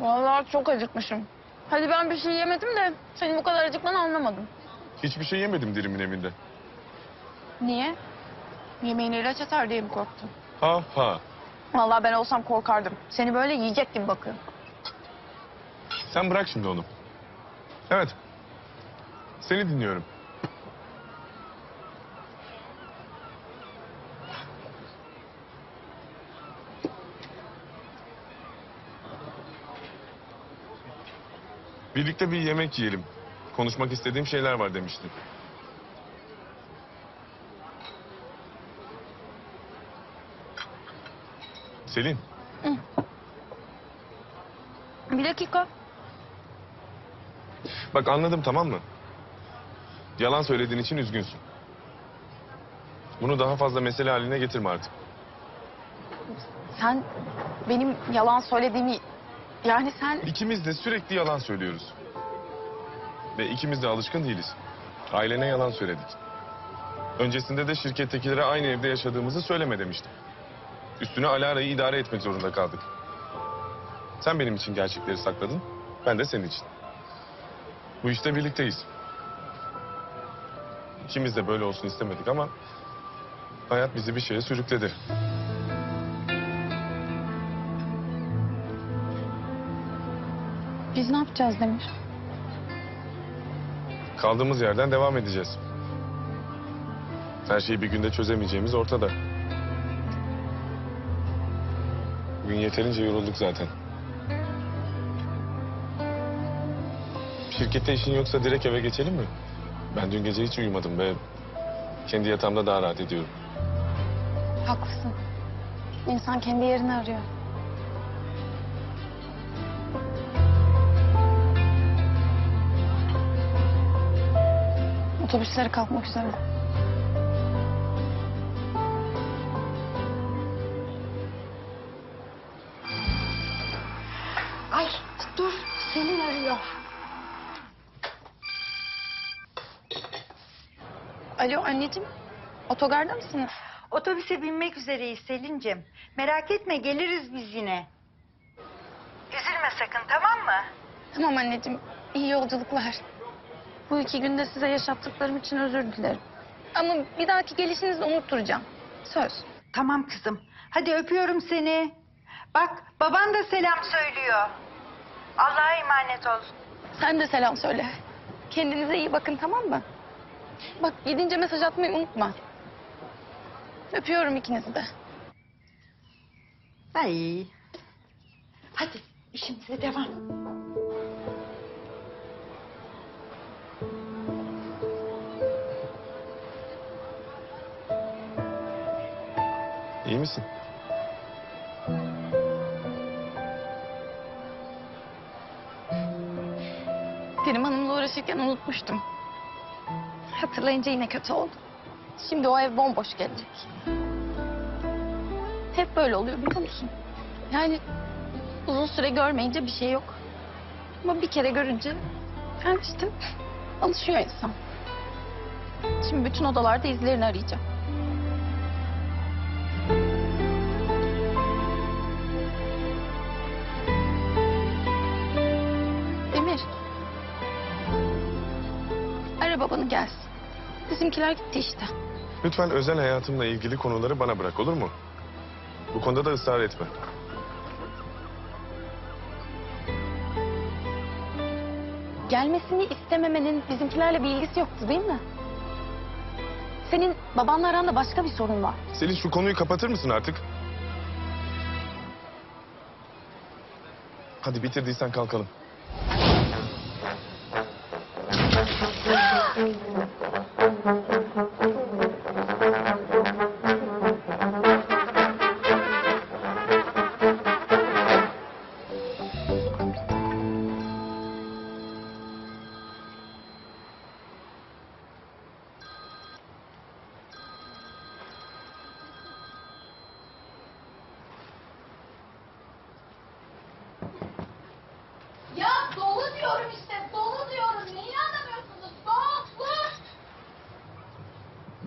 Vallahi çok acıkmışım. Hadi ben bir şey yemedim de senin bu kadar acıkmanı anlamadım. Hiçbir şey yemedim dirimin evinde. Niye? Yemeğine ilaç atar diye mi korktun? Ha ha. Vallahi ben olsam korkardım. Seni böyle yiyecek gibi bakıyorum. Sen bırak şimdi onu. Evet. Seni dinliyorum. Birlikte bir yemek yiyelim. Konuşmak istediğim şeyler var demiştin. Selin, Bir dakika. bak anladım tamam mı? Yalan söylediğin için üzgünsün. Bunu daha fazla mesele haline getirme artık. Sen benim yalan söylediğimi... Yani sen... İkimiz de sürekli yalan söylüyoruz. Ve ikimiz de alışkın değiliz. Ailene yalan söyledik. Öncesinde de şirkettekilere aynı evde yaşadığımızı söyleme demiştim. Üstüne Alara'yı idare etmek zorunda kaldık. Sen benim için gerçekleri sakladın, ben de senin için. Bu işte birlikteyiz. İkimiz de böyle olsun istemedik ama... ...hayat bizi bir şeye sürükledi. Biz ne yapacağız Demir? Kaldığımız yerden devam edeceğiz. Her şeyi bir günde çözemeyeceğimiz ortada. Bugün yeterince yorulduk zaten. Şirkette işin yoksa direkt eve geçelim mi? Ben dün gece hiç uyumadım ve kendi yatağımda daha rahat ediyorum. Haklısın. İnsan kendi yerini arıyor. Otobüsleri kalkmak üzere. Ay dur Selin arıyor. Alo anneciğim. Otogarda mısınız? Otobüse binmek üzereyiz Selin'cim. Merak etme geliriz biz yine. Üzülme sakın tamam mı? Tamam anneciğim. İyi yolculuklar. Bu iki günde size yaşattıklarım için özür dilerim. Ama bir dahaki gelişinizde unutturacağım. Söz. Tamam kızım. Hadi öpüyorum seni. Bak baban da selam söylüyor. Allah'a emanet ol. Sen de selam söyle. Kendinize iyi bakın tamam mı? Bak gidince mesaj atmayı unutma. Öpüyorum ikinizi de. Ay. Hadi işimize devam. Misin? Kerim Hanım'la uğraşırken unutmuştum. Hatırlayınca yine kötü oldu. Şimdi o ev bomboş gelecek. Hep böyle oluyor biliyor musun? Yani uzun süre görmeyince bir şey yok. Ama bir kere görünce yani işte alışıyor insan. Şimdi bütün odalarda izlerini arayacağım. Gelsin. Bizimkiler gitti işte. Lütfen özel hayatımla ilgili konuları bana bırak olur mu? Bu konuda da ısrar etme. Gelmesini istememenin bizimkilerle bir ilgisi yoktu değil mi? Senin babanla aranda başka bir sorun var. Selin şu konuyu kapatır mısın artık? Hadi bitirdiysen kalkalım.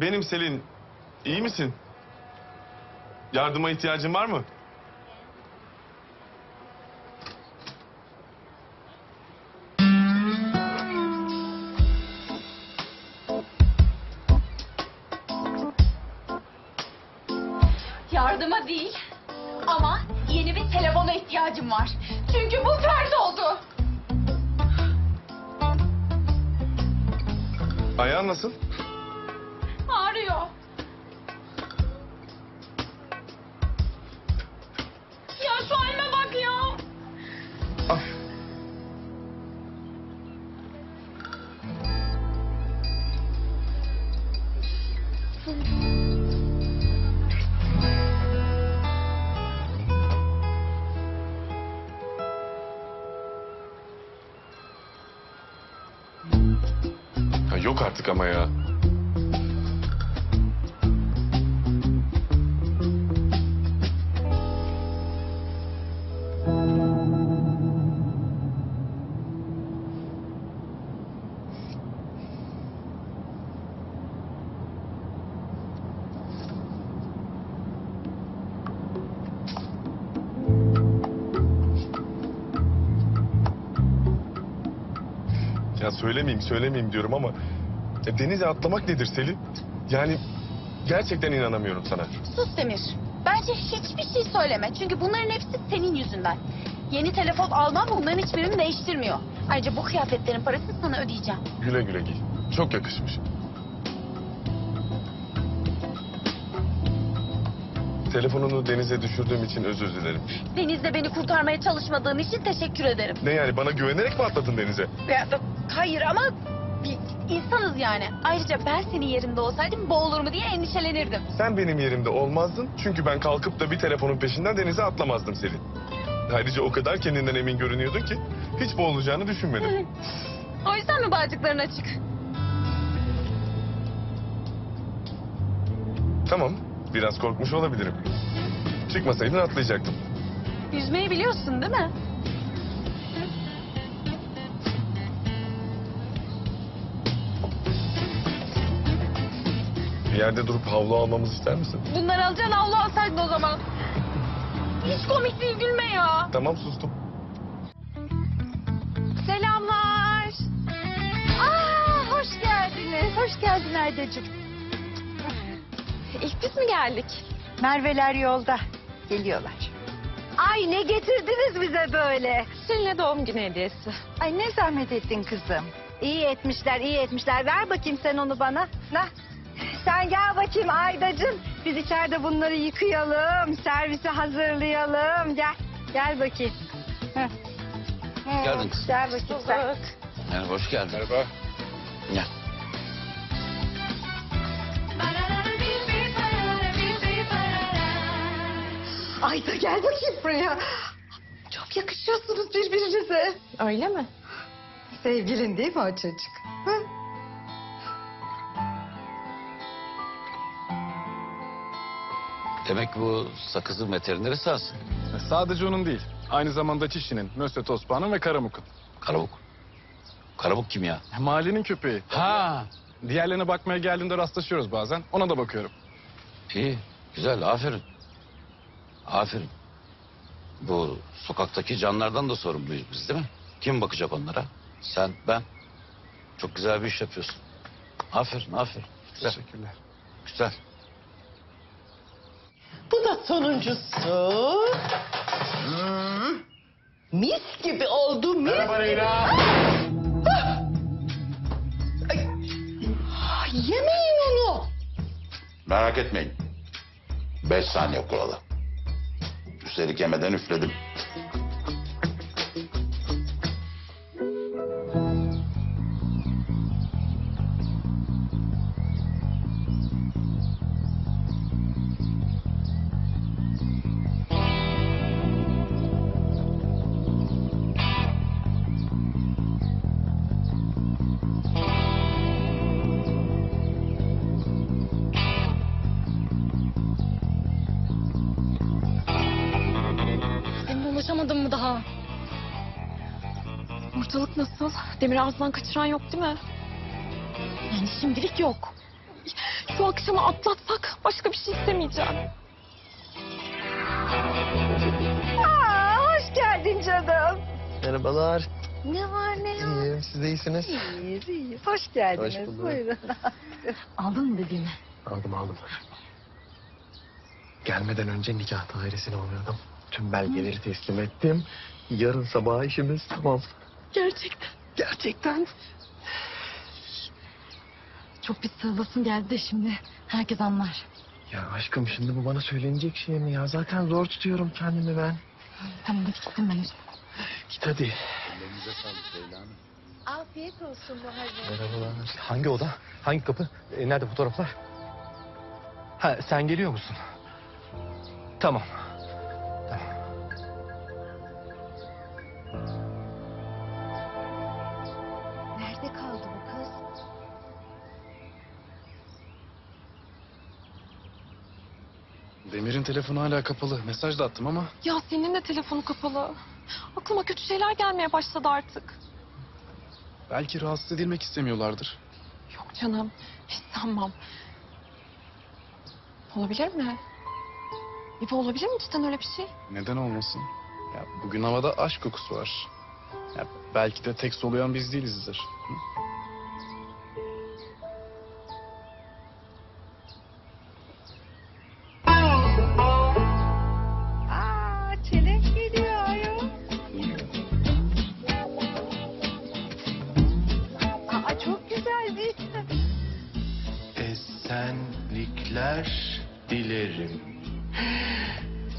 Benim Selin. İyi misin? Yardıma ihtiyacın var mı? Yardıma değil ama yeni bir telefona ihtiyacım var. Çünkü bu pert oldu. Ayağın nasıl? Yok artık ama ya. Söylemeyeyim söylemeyeyim diyorum ama e, denize atlamak nedir Selin? Yani gerçekten inanamıyorum sana. Sus Demir. Bence hiçbir şey söyleme. Çünkü bunların hepsi senin yüzünden. Yeni telefon almam bunların hiçbirini değiştirmiyor. Ayrıca bu kıyafetlerin parasını sana ödeyeceğim. Güle güle giy. Çok yakışmış. Telefonunu denize düşürdüğüm için özür dilerim. Denizde beni kurtarmaya çalışmadığın için teşekkür ederim. Ne yani bana güvenerek mi atladın denize? Ya, hayır ama bir insanız yani. Ayrıca ben senin yerinde olsaydım boğulur mu diye endişelenirdim. Sen benim yerimde olmazdın çünkü ben kalkıp da bir telefonun peşinden denize atlamazdım Selin. Ayrıca o kadar kendinden emin görünüyordun ki hiç boğulacağını düşünmedim. O yüzden mi bağcıkların açık? Tamam, biraz korkmuş olabilirim. Çıkmasaydın atlayacaktım. Yüzmeyi biliyorsun değil mi? Yerde durup havlu almamızı ister misin? Bunları alacaksın havlu alsaydın o zaman. Hiç komik değil gülme ya. Tamam sustum. Selamlar. Aa, hoş geldiniz. Hoş geldin Aydacığım. İlk biz mi geldik? Merveler yolda. Geliyorlar. Ay ne getirdiniz bize böyle? Seninle doğum günü hediyesi. Ay ne zahmet ettin kızım. İyi etmişler, iyi etmişler. Ver bakayım sen onu bana. Nah. Sen gel bakayım Aydacığım. Biz içeride bunları yıkayalım, servise hazırlayalım. Gel, gel bakayım. Heh. Geldin kızım. Gel bakayım sen. Yani hoş geldin. Merhaba. Gel. Ayda gel bakayım buraya. Çok yakışıyorsunuz birbirinize. Öyle mi? Sevgilin değil mi o çocuk? Hı? Demek bu sakızın veterineri sensin. Sadece onun değil. Aynı zamanda Çişi'nin, Nösret Osman'ın ve Karamuk'un. Karabuk. Karabuk kim ya? Mahallenin köpeği. Ha. Diğerlerine bakmaya geldiğinde rastlaşıyoruz bazen. Ona da bakıyorum. İyi. Güzel. Aferin. Aferin. Bu sokaktaki canlardan da sorumluyuz biz değil mi? Kim bakacak onlara? Sen, ben. Çok güzel bir iş yapıyorsun. Aferin, aferin. Güzel, Teşekkürler. güzel. Sonuncusu. Hmm. Mis gibi oldu mis. Merhaba Leyla. Yemeyin onu. Merak etmeyin. Beş saniye kuralı. Üstelik yemeden üfledim. Demir ağzından kaçıran yok değil mi? Yani şimdilik yok. Şu akşamı atlatsak başka bir şey istemeyeceğim. Aa, hoş geldin canım. Merhabalar. Ne var ne yok? İyiyim. Siz de iyisiniz. İyiyiz iyiyiz. Hoş geldiniz. Hoş bulduk. Buyurun. Aldın mı dediğimi? Aldım aldım. Gelmeden önce nikah dairesine uğradım. Tüm belgeleri teslim ettim. Yarın sabah işimiz tamam. Gerçekten. Gerçekten. Çok bir sığlasım geldi de şimdi. Herkes anlar. Ya aşkım şimdi bu bana söylenecek şey mi ya? Zaten zor tutuyorum kendimi ben. Tamam hadi gittim ben. Git hadi. Afiyet olsun Bahar'cığım. Merhabalar. Hangi oda? Hangi kapı? E, nerede fotoğraflar? Ha sen geliyor musun? Tamam. Telefonu hala kapalı. Mesaj da attım ama Ya senin de telefonu kapalı. Aklıma kötü şeyler gelmeye başladı artık. belki rahatsız edilmek istemiyorlardır. Yok canım, hiç sanmam. Olabilir mi? İbo olabilir mi cidden öyle bir şey? Neden olmasın? Ya bugün havada aşk kokusu var. Ya belki de tek soluyan biz değilizdir. Hı?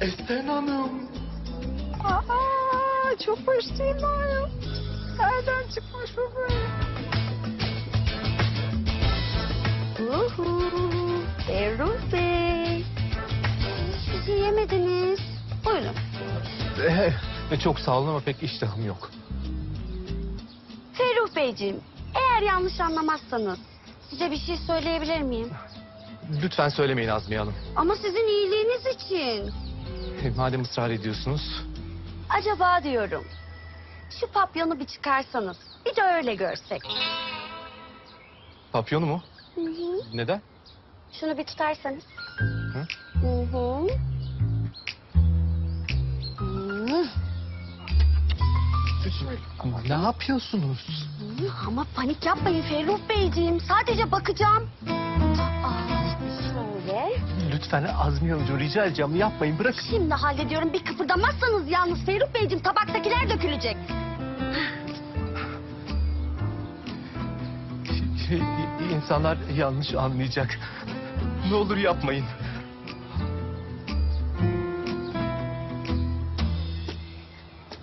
Esen Hanım. Aa, çok hoş değil mi ayol? Nereden çıkmış bu böyle? Uhu, Erol Bey. Sizi yemediniz. Buyurun. Ee, çok sağ olun ama pek iştahım yok. Ferruh Beyciğim, eğer yanlış anlamazsanız size bir şey söyleyebilir miyim? Lütfen söylemeyin Azmiye Hanım. Ama sizin iyiliğiniz için. E, Madem ısrar ediyorsunuz. Acaba diyorum, şu papyonu bir çıkarsanız, bir de öyle görsek. Papyonu mu? Hı hı. Neden? Şunu bir tutarsanız. Hı? Hı hı. Hı. Ama ne yapıyorsunuz? Hı, Ama panik yapmayın Ferruh Beyciğim. Sadece bakacağım. Lütfen Azmiye Hanımcığım rica edeceğim yapmayın bırakın. Şimdi hallediyorum. Bir kıpırdamazsanız yalnız Ferruh Beyciğim tabaktakiler dökülecek. Şey, İnsanlar yanlış anlayacak. Ne olur yapmayın.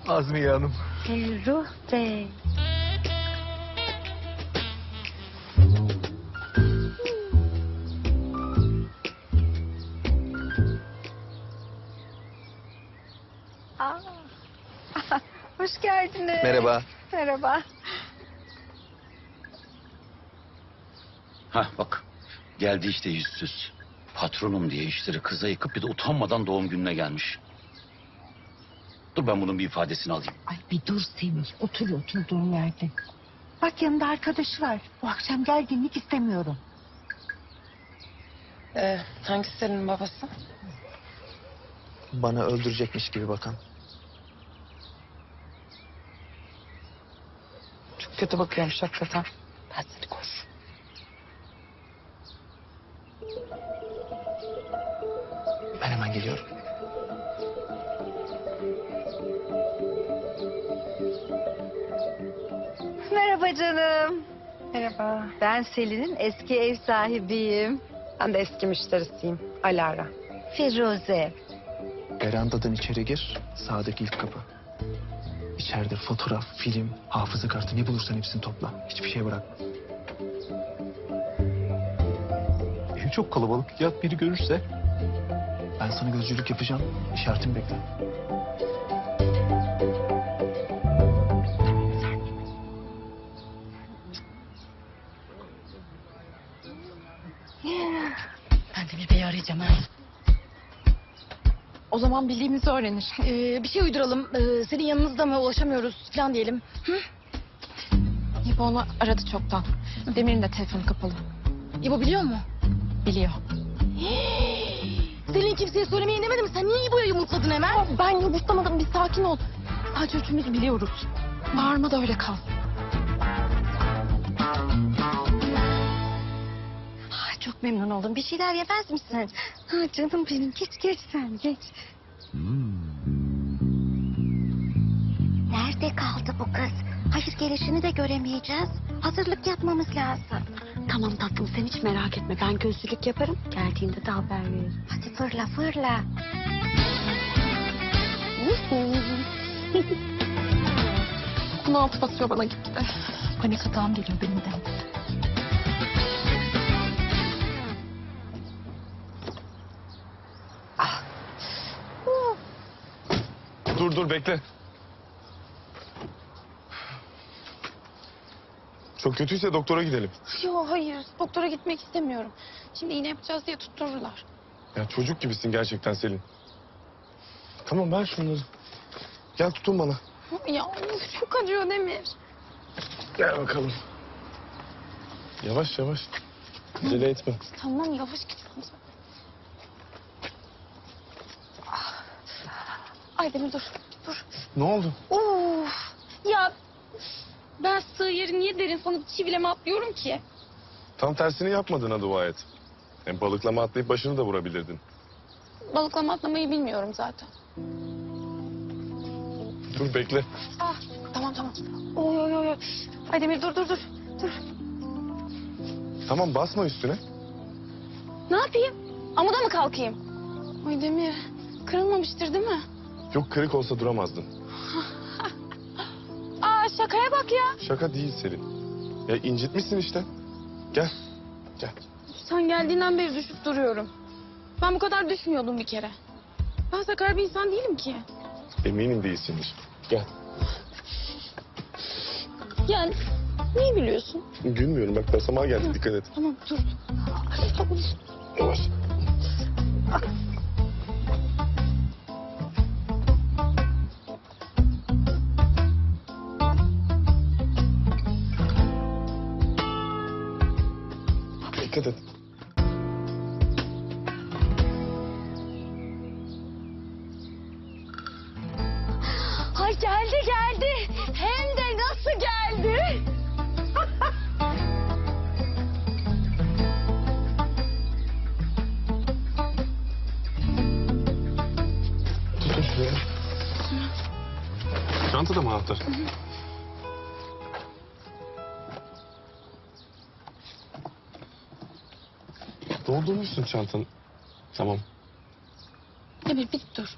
Azmiye Hanım. Ferruh Bey. Merhaba. Merhaba. Hah bak geldi işte yüzsüz. Patronum diye işleri kıza yıkıp bir de utanmadan doğum gününe gelmiş. Dur ben bunun bir ifadesini alayım. Ay bir dur Semih. Otur oturduğun yerde. Bak yanında arkadaşı var. Bu akşam gerginlik istemiyorum. Ee, hangisi senin babası? Bana öldürecekmiş gibi bakan. Kötü bakıyormuş hakikaten. Ben seni korurum. Ben hemen geliyorum. Merhaba canım. Merhaba. Ben Selin'in eski ev sahibiyim. Ben de eski müşterisiyim. Alara. Firuze. Verandadan içeri gir. Sağdaki ilk kapı. İçeride fotoğraf, film, hafıza kartı ne bulursan hepsini topla. Hiçbir şey bırakma. Ev çok kalabalık. Ya biri görürse? Ben sana gözcülük yapacağım. İşaretimi bekle. Ben de bir beyi arayacağım ha. O zaman bildiğimizi öğrenir. Ee, bir şey uyduralım. Ee, senin yanınızda mı ulaşamıyoruz falan diyelim. Hı? İbo onu aradı çoktan. Demir'in de telefonu kapalı. İbo biliyor mu? Biliyor. Selin kimseye söylemeyi demedi mi? Sen niye İbo'ya yumrukladın hemen? Ya ben yumurtlamadım. Bir sakin ol. Sadece üçümüz biliyoruz. Bağırma da öyle kal. Ay, çok memnun oldum. Bir şeyler yemez misin? Ha canım benim geç geç sen geç. Nerede kaldı bu kız? Hayır gelişini de göremeyeceğiz. Hazırlık yapmamız lazım. Tamam tatlım sen hiç merak etme. Ben gözlülük yaparım. Geldiğinde de haber veririm. Hadi fırla fırla. Bunu altı basıyor bana gitti. Panik atağım geliyor benim de. Dur dur bekle. Çok kötüyse doktora gidelim. Yo hayır doktora gitmek istemiyorum. Şimdi iğne yapacağız diye tuttururlar. Ya çocuk gibisin gerçekten Selin. Tamam ver şunları. Gel tutun bana. Ya çok acıyor Demir. Gel bakalım. Yavaş yavaş. Acele etme. Tamam yavaş gidiyorum. Ay Demir dur dur. Ne oldu? Of ya ben sığ yeri niye derin sanıp çivileme atlıyorum ki? Tam tersini yapmadığına dua et. Hem balıklama atlayıp başını da vurabilirdin. Balıklama atlamayı bilmiyorum zaten. Dur bekle. Ah tamam tamam. Oy oy oy. oy. Ay Demir dur dur dur. Dur. Tamam basma üstüne. Ne yapayım? Amuda mı kalkayım? Ay Demir kırılmamıştır değil mi? Yok kırık olsa duramazdın. Aa şakaya bak ya. Şaka değil Selin. Ya incitmişsin işte. Gel. Gel. Sen geldiğinden beri düşüp duruyorum. Ben bu kadar düşmüyordum bir kere. Ben sakar bir insan değilim ki. Eminim değilsindir. Gel. Yani niye biliyorsun? Gülmüyorum bak basamağa geldik dikkat et. Tamam dur. Yavaş. Dikkat et. Ay geldi geldi. Hem de nasıl geldi? Tutun şuraya. Çantada mı anahtar? Doldurmuşsun çantanı. Tamam. Demir bir dur.